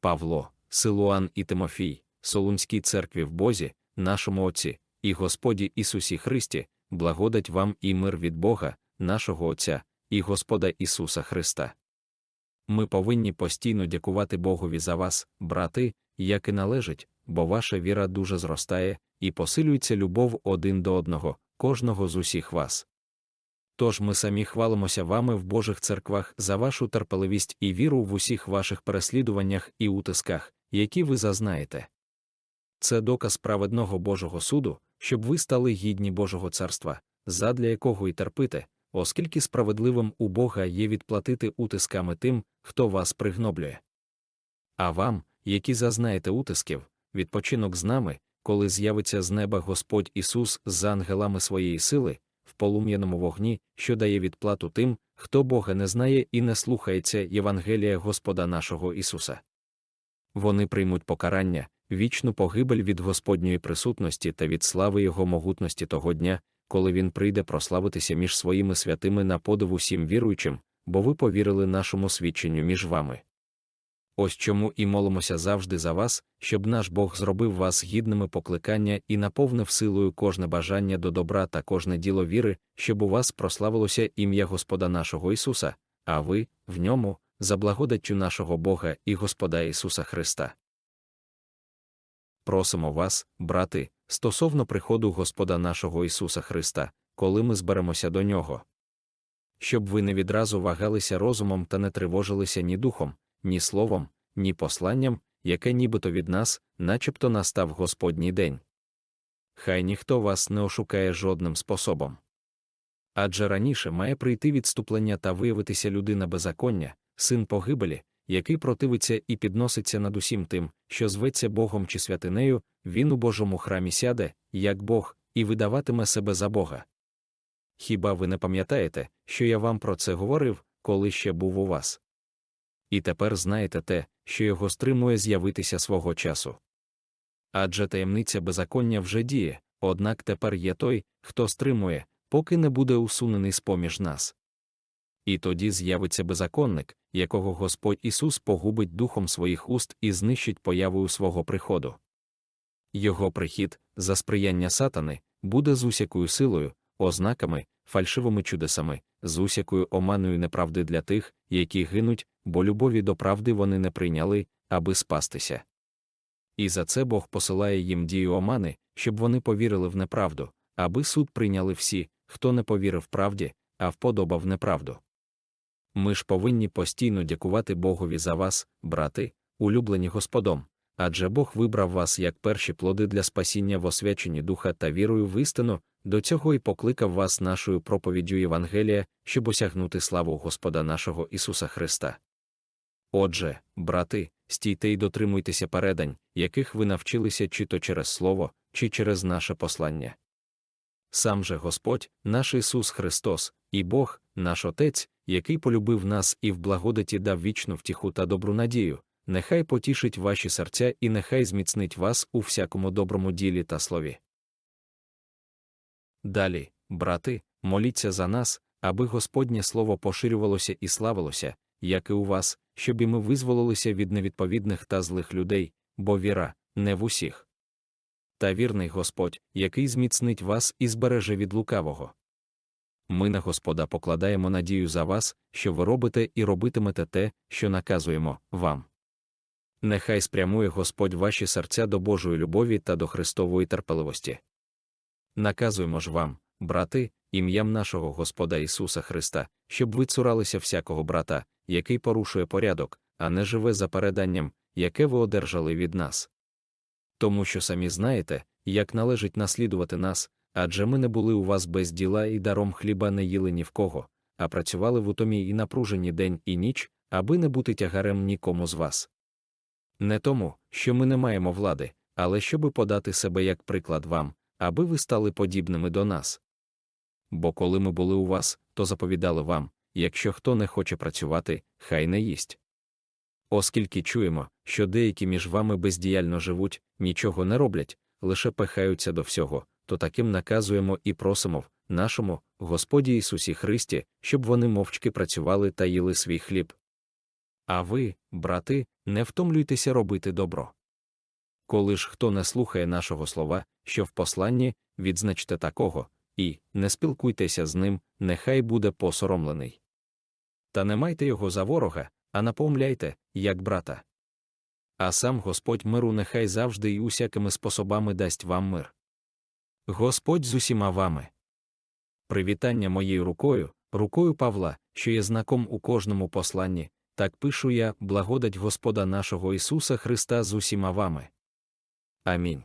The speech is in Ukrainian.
Павло, Силуан і Тимофій, Солунській церкві в Бозі, нашому Отці, і Господі Ісусі Христі, благодать вам і мир від Бога, нашого Отця, і Господа Ісуса Христа. Ми повинні постійно дякувати Богові за вас, брати, як і належить, бо ваша віра дуже зростає і посилюється любов один до одного, кожного з усіх вас. Тож ми самі хвалимося вами в Божих церквах за вашу терпеливість і віру в усіх ваших переслідуваннях і утисках, які ви зазнаєте. Це доказ праведного Божого суду, щоб ви стали гідні Божого царства, задля якого й терпите, оскільки справедливим у Бога є відплатити утисками тим, хто вас пригноблює. А вам, які зазнаєте утисків, відпочинок з нами, коли з'явиться з неба Господь Ісус з ангелами своєї сили, в полум'яному вогні, що дає відплату тим, хто Бога не знає і не слухається Євангелія Господа нашого Ісуса. Вони приймуть покарання, вічну погибель від Господньої присутності та від слави Його могутності того дня, коли Він прийде прославитися між своїми святими на подив усім віруючим, бо ви повірили нашому свідченню між вами. Ось чому і молимося завжди за вас, щоб наш Бог зробив вас гідними покликання і наповнив силою кожне бажання до добра та кожне діло віри, щоб у вас прославилося ім'я Господа нашого Ісуса, а ви, в ньому, за благодаттю нашого Бога і Господа Ісуса Христа. Просимо вас, брати, стосовно приходу Господа нашого Ісуса Христа, коли ми зберемося до Нього. Щоб ви не відразу вагалися розумом та не тривожилися ні духом, ні словом, ні посланням, яке нібито від нас, начебто настав Господній день. Хай ніхто вас не ошукає жодним способом. Адже раніше має прийти відступлення та виявитися людина беззаконня, син погибелі, який противиться і підноситься над усім тим, що зветься Богом чи святинею, він у Божому храмі сяде, як Бог, і видаватиме себе за Бога. Хіба ви не пам'ятаєте, що я вам про це говорив, коли ще був у вас? І тепер знаєте те, що його стримує з'явитися свого часу. Адже таємниця беззаконня вже діє, однак тепер є той, хто стримує, поки не буде усунений з поміж нас. І тоді з'явиться беззаконник, якого Господь Ісус погубить духом своїх уст і знищить появою свого приходу. Його прихід, за сприяння сатани, буде з усякою силою, ознаками, фальшивими чудесами, з усякою оманою неправди для тих, які гинуть, бо любові до правди вони не прийняли, аби спастися. І за це Бог посилає їм дію омани, щоб вони повірили в неправду, аби суд прийняли всі, хто не повірив правді, а вподобав неправду. Ми ж повинні постійно дякувати Богові за вас, брати, улюблені Господом, адже Бог вибрав вас як перші плоди для спасіння в освяченні духа та вірою в істину, до цього і покликав вас нашою проповіддю Євангелія, щоб осягнути славу Господа нашого Ісуса Христа. Отже, брати, стійте й дотримуйтеся передань, яких ви навчилися чи то через Слово, чи через наше послання. Сам же Господь, наш Ісус Христос, і Бог, наш Отець, який полюбив нас і в благодаті дав вічну втіху та добру надію, нехай потішить ваші серця і нехай зміцнить вас у всякому доброму ділі та слові. Далі, брати, моліться за нас, аби Господнє Слово поширювалося і славилося, як і у вас, щоб і ми визволилися від невідповідних та злих людей, бо віра не в усіх. Та вірний Господь, який зміцнить вас і збереже від лукавого. Ми на Господа покладаємо надію за вас, що ви робите і робитимете те, що наказуємо вам. Нехай спрямує Господь ваші серця до Божої любові та до Христової терпеливості. Наказуємо ж вам, брати, ім'ям нашого Господа Ісуса Христа, щоб ви цуралися всякого брата, який порушує порядок, а не живе за переданням, яке ви одержали від нас. Тому що самі знаєте, як належить наслідувати нас, адже ми не були у вас без діла і даром хліба не їли ні в кого, а працювали в утомі і напружені день і ніч, аби не бути тягарем нікому з вас. Не тому, що ми не маємо влади, але щоби подати себе як приклад вам, аби ви стали подібними до нас. Бо коли ми були у вас, то заповідали вам якщо хто не хоче працювати, хай не їсть. Оскільки чуємо, що деякі між вами бездіяльно живуть, нічого не роблять, лише пихаються до всього, то таким наказуємо і просимо в нашому Господі Ісусі Христі, щоб вони мовчки працювали та їли свій хліб. А ви, брати, не втомлюйтеся робити добро. Коли ж хто не слухає нашого слова, що в посланні, відзначте такого, і не спілкуйтеся з ним, нехай буде посоромлений. Та не майте його за ворога, а напомляйте, як брата. А сам Господь миру нехай завжди і усякими способами дасть вам мир. Господь з усіма вами. Привітання моєю рукою, рукою Павла, що є знаком у кожному посланні, так пишу я, благодать Господа нашого Ісуса Христа з усіма вами. Амінь.